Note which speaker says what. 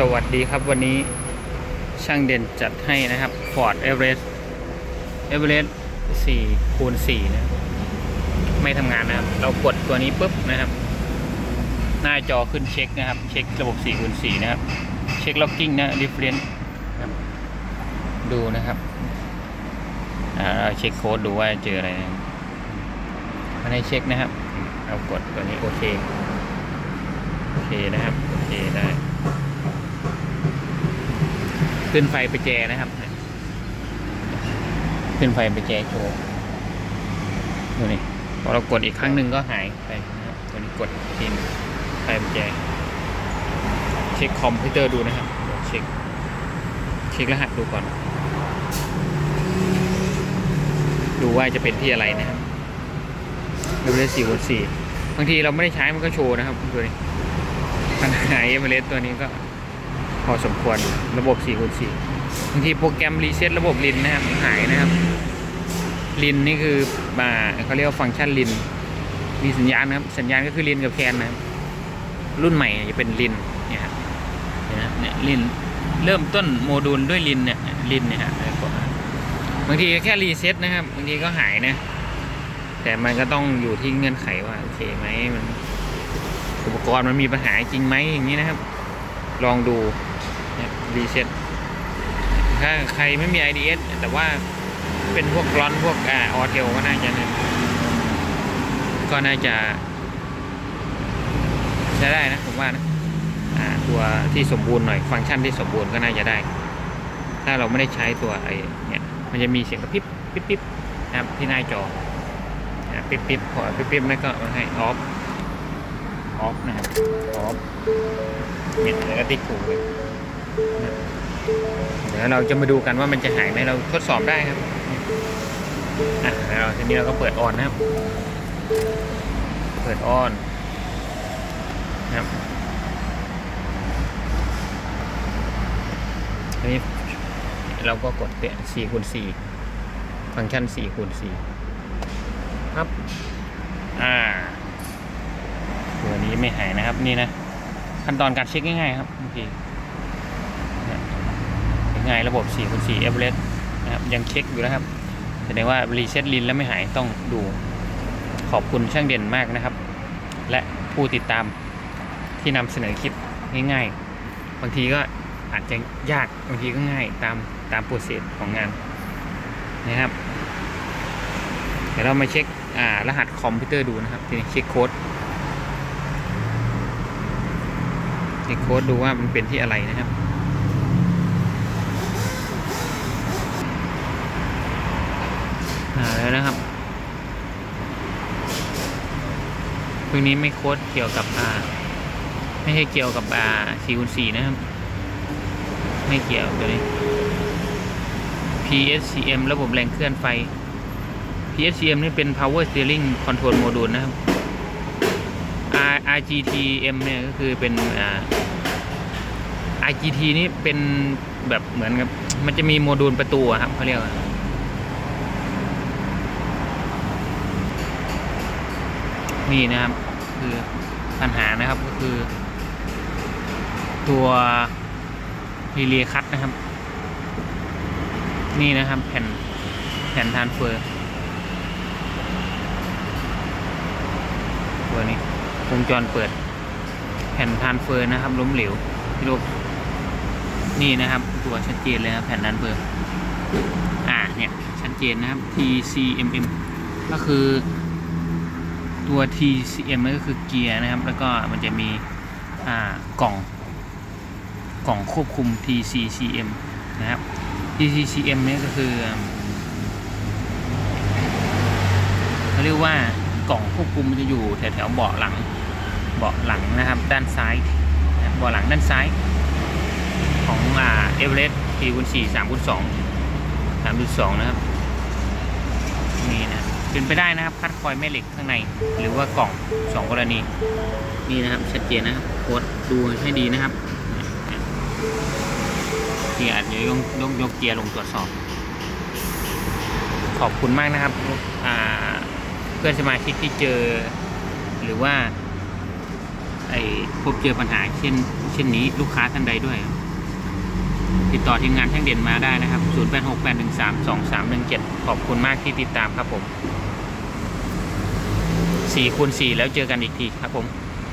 Speaker 1: สวัสดีครับวันนี้ช่างเด่นจัดให้นะครับ Ford Everest Everest 4คูณ4นะไม่ทำงานนะครับ เรากดตัวนี้ปุ๊บนะครับ หน้าจอขึ้นเช็คนะครับ เช็คระบบ4คูณ4นะครับ เช็คล็อกกิ้งนะ difference นะดูนะครับเราเช็คโค้ดดูว่าเจออะไรมาให้เช็คนะครับเรากดตัวนี้โอเค โอเคนะครับ โอเคได้ ขึ้นไฟไปแจนะครับ ขึ้นไฟไปแจโชว์ดูนี่พอเรากดอีกครั้งหนึ่งก็หายไปนะครับตัวนี้กดทีนงไฟไปแจเช็คคอมพิวเตอร์ดูนะครับเช็คเช็ครหัสดูก่อน ดูว่าจะเป็นที่อะไรนะครับดูได้สี่วนสี่บางทีเราไม่ได้ใช้มันก็โชว์นะครับดูนี่ปัญหาเอเมเลสตัวนี้ก็ พอสมควรระบบ4คูณ4บางทีโปรแกรมรีเซ็ตระบบลินนะครับหายนะครับลินนี่คือมาเขาเรียกว่าฟังก์ชันลิน มีสัญญาณนะครับ สัญญาณก็คือลินกับแคนนะครับรุ่นใหม่จะเป็นลินเนี่ยครับเห็นไหมเนี่ยลินเริ่มต้นโมดูลด้วยลินเนี่ยลินเนี่ยฮะบางทีแค่รีเซ็ตนะครับบางทีก็หายนะ แต่มันก็ต้องอยู่ที่เงื่อนไขว่าโอเคไหมมันอุปกรณ์มันมีปัญหาจริงไหมอย่างนี้นะครับ ลองดู รีเซ็ตถ้าใครไม่มี IDS แต่ว่าเป็นพวกร้อนพวกอ่าออเทลก็น่าจะนะก็น่าจะใช้ได้นะผมว่านะตัวที่สมบูรณ์หน่อยฟังก์ชันที่สมบูรณ์ก็น่าจะได้ ถ้าเราไม่ได้ใช้ตัวไอ้เนี่ยมันจะมีเสียงกระพริบปิ๊บปิ๊บนะครับที่หน้าจอปิ๊บปิ๊บพอปิ๊บปิ๊บนั่นก็ให้ออฟออฟนะครับออฟเนี่ยแล้วก็ติ๊กถูกเลย เดี๋ยวเราจะมาดูกันว่ามันจะหายไหมเราทดสอบได้ครับอะเราทีนี้เราก็เปิดออนนะครับ เปิดออนนะครับทีนี้เราก็กดเปลี่ยน4คูณ4ฟังก์ชัน4คูณ4ครับ อ่า ตัวนี้ไม่หายนะครับนี่นะ ขั้นตอนการเช็คง่ายๆครับโอเค ง่ายระบบ4คูณ4เอเวอเรสต์นะครับยังเช็คอยู่นะครับแสดงว่ารีเซ็ตลินแล้วไม่หายต้องดูขอบคุณช่างเด่นมากนะครับ และผู้ติดตามที่นำเสนอคลิปง่ายๆ บางทีก็อาจจะยากบางทีก็ง่ายตามตามโปรเซสของงานนะครับ เดี๋ยวเรามาเช็ครหัสคอมพิวเตอร์ดูนะครับทีนี้เช็คโค้ดเช็คโค้ดดูว่ามันเป็นที่อะไรนะครับ อ่าแล้วนะครับตรงนี้ไม่โค้ดเกี่ยวกับอ่า ไม่ใช่เกี่ยวกับอ่า4คูณ4นะครับ ไม่เกี่ยวตัวนี้ PSCM ระบบแรงเคลื่อนไฟ PSCM นี่เป็น Power Steering Control Module นะครับ RGTM เนี่ยก็คือเป็นอ่า RGT นี่เป็นแบบเหมือนกับ มันจะมีโมดูลประตูครับเขาเรียกว่า นี่นะครับคือปัญหานะครับก็คือ ตัวรีเลย์คัตนะครับ นี่นะครับแผ่นแผ่นทานเฟอร์ตัวนี้วงจรเปิด แผ่นทานเฟอร์นะครับ ล้มเหลวพี่ลูกนี่นะครับ ตัวชัดเจนเลยครับแผ่นทานเฟอร์อ่าเนี่ยชัดเจนนะครับ TCMM ก็คือ ตัว TCM ก็คือเกียร์นะครับ แล้วก็มันจะมีกล่องกล่องควบคุม TCCM นะครับ TCCM เนี่ยก็คือเขาเรียกว่ากล่องควบคุมมันจะอยู่แถวแถวๆเบาะหลังเบาะหลังนะครับ ด้านซ้ายเบาะหลังด้านซ้ายของอ่าเอเวอเรสต์4คูณ4 3คูณ2 3คูณ2นะครับนี่นะ เป็นไปได้นะครับคัดคอยแม่เหล็กข้างใน หรือว่ากล่อง 2 กรณี นี่นะครับชัดเจนนะครับโค้ดดูให้ดีนะครับที่อาจจะต้องยกยกเกียร์ลงตรวจสอบ ขอบคุณมากนะครับเพื่อนสมาชิกที่เจอ หรือว่า ไอพบเจอปัญหาเช่น เช่นนี้ลูกค้าท่านใดด้วย ติดต่อทีมงานแท่งเด่นมาได้นะครับ 0868132317 ขอบคุณมากที่ติดตามครับผม 4คูณ4แล้วเจอกันอีกทีครับผม